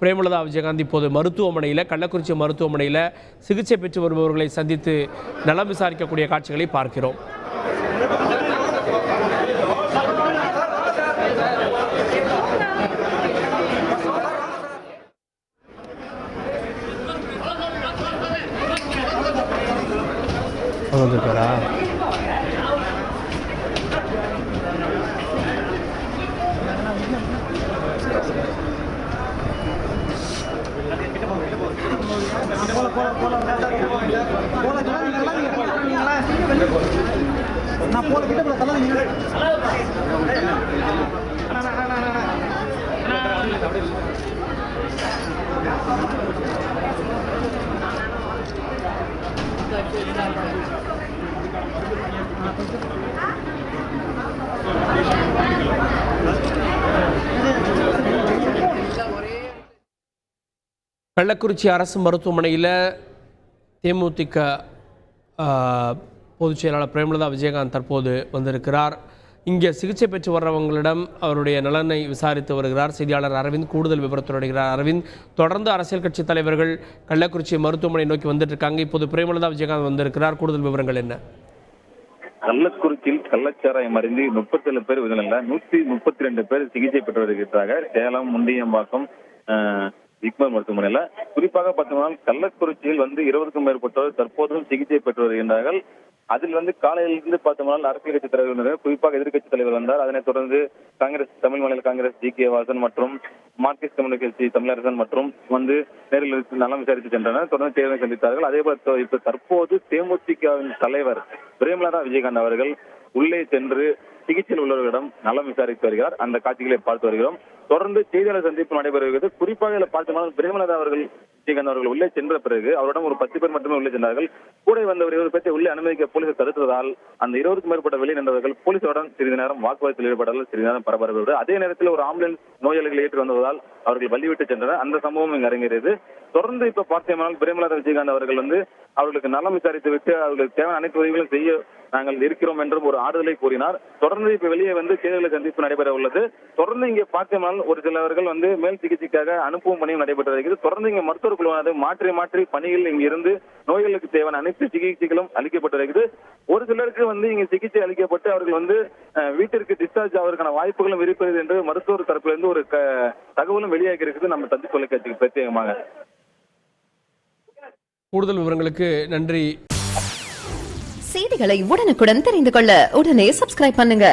பிரேமலதா விஜயகாந்த் இப்போது மருத்துவமனையில் கள்ளக்குறிச்சி மருத்துவமனையில் சிகிச்சை பெற்று வருபவர்களை சந்தித்து நலம் விசாரிக்கக்கூடிய காட்சிகளை பார்க்கிறோம். வந்துருக்காரா? நான் போல கிட்ட தள்ளாதீங்க கள்ளக்குறிச்சி அரசு மருத்துவமனையில் தேமுதிக பொதுச் செயலாளர் பிரேமலதா விஜயகாந்த் தற்போது வந்திருக்கிறார். இங்கே சிகிச்சை பெற்று வர்றவங்களிடம் அவருடைய நலனை விசாரித்து வருகிறார். செய்தியாளர் அரவிந்த் கூடுதல் விவரத்துடன் வருகிறார். அரவிந்த் தொடர்ந்து அரசியல் கட்சி தலைவர்கள் கள்ளக்குறிச்சி மருத்துவமனை நோக்கி வந்துட்டு இருக்காங்க. இப்போது பிரேமலதா விஜயகாந்த் வந்திருக்கிறார். கூடுதல் விவரங்கள் என்ன? கள்ளக்குறிச்சியில் கள்ளச்சாராயம் அறிந்து முப்பத்தி ஏழு பேர் விதனில் நூத்தி முப்பத்தி ரெண்டு பேர் சிகிச்சை பெற்று வருகிறார்கள். சேலம் முண்டியம்பாக்கம் ஆஹ், ஜிப்மர் மருத்துவமனையில. குறிப்பாக பார்த்தோம்னா கள்ளக்குறிச்சியில் வந்து இருபதுக்கும் மேற்பட்டோர் தற்போதும் சிகிச்சை பெற்று வருகின்றார்கள். அதில் வந்து காலையிலிருந்து பார்த்தோம்னா அரசியல் கட்சி தலைவர்கள் குறிப்பாக எதிர்க்கட்சி தலைவர் வந்தார். அதனைத் தொடர்ந்து காங்கிரஸ் தமிழ் மாநில காங்கிரஸ் ஜி. கே. வாசன் மற்றும் மார்க்சிஸ்ட் கம்யூனிஸ்ட் கட்சி தமிழரசன் மற்றும் வந்து நேரில் நலம் விசாரித்து சென்றனர். தொடர்ந்து தேர்தலை சந்தித்தார்கள். அதே போல இப்ப தற்போது தேமுதிகவின் தலைவர் பிரேமலதா விஜயகாந்த் அவர்கள் உள்ளே சென்று சிகிச்சையில் உள்ளவர்களிடம் நலம் விசாரித்து வருகிறார். அந்த காட்சிகளை பார்த்து வருகிறோம். தொடர்ந்து செய்தியாளர் சந்திப்பு நடைபெறுகிறது. குறிப்பாக இதில் பார்த்தோம்னா பிரேமலதா அவர்கள் விஜயகாந்த் அவர்கள் உள்ளே சென்ற பிறகு அவரிடம் ஒரு பத்து பேர் மட்டுமே உள்ளே சென்றார்கள். கூட வந்தவர் இருபது பேர்த்தை உள்ளே அனுமதிக்க போலீசார் தடுத்ததால் அந்த இருபதுக்கும் மேற்பட்ட வெளியே நின்றவர்கள் போலீசாருடன் சிறிது நேரம் வாக்குவாதத்தில் ஈடுபட்டார்கள். சிறிது நேரம் பரபரப்பு. அதே நேரத்தில் ஒரு ஆம்புலன்ஸ் நோயாளிகளை ஏற்றி வந்ததால் அவர்கள் வள்ளிவிட்டு சென்றனர். அந்த சம்பவம் இங்கு அரங்கேறியது. தொடர்ந்து இப்ப பார்த்தோம்னால் பிரேமலதா விஜயகாந்த் அவர்கள் வந்து அவர்களுக்கு நலம் விசாரித்து விட்டு அவர்களுக்கு தேவையான அனைத்து உதவிகளும் செய்ய நாங்கள் இருக்கிறோம் என்றும் ஒரு ஆறுதலை கூறினார். தொடர்ந்து இப்ப வெளியே வந்து தேர்தலை சந்திப்பு நடைபெற உள்ளது. தொடர்ந்து இங்கே பார்த்தோம்னால் ஒரு சிலவர்கள் வந்து மேல் சிகிச்சைக்காக அனுப்பும் பணியும் நடைபெற்று வருகிறது. தொடர்ந்து இங்கே மருத்துவ குழுவானது மாற்றி மாற்றி பணிகள் இங்கிருந்து நோய்களுக்கு தேவையான அனைத்து சிகிச்சைகளும் அளிக்கப்பட்டு வருகிறது ஒரு சிலருக்கு வந்து இங்க சிகிச்சை அளிக்கப்பட்டு அவர்கள் வந்து வீட்டிற்கு டிஸ்சார்ஜ் ஆவதற்கான வாய்ப்புகளும் இருக்கிறது என்று மருத்துவர் தரப்பிலிருந்து ஒரு தகவலும் வெளியாகி இருக்குது. நம்ம தந்தி தொலைக்காட்சிக்கு பிரத்யேகமாக. கூடுதல் விவரங்களுக்கு நன்றி. செய்திகளை உடனுக்குடன் தெரிந்து கொள்ள உடனே சப்ஸ்கிரைப் பண்ணுங்க.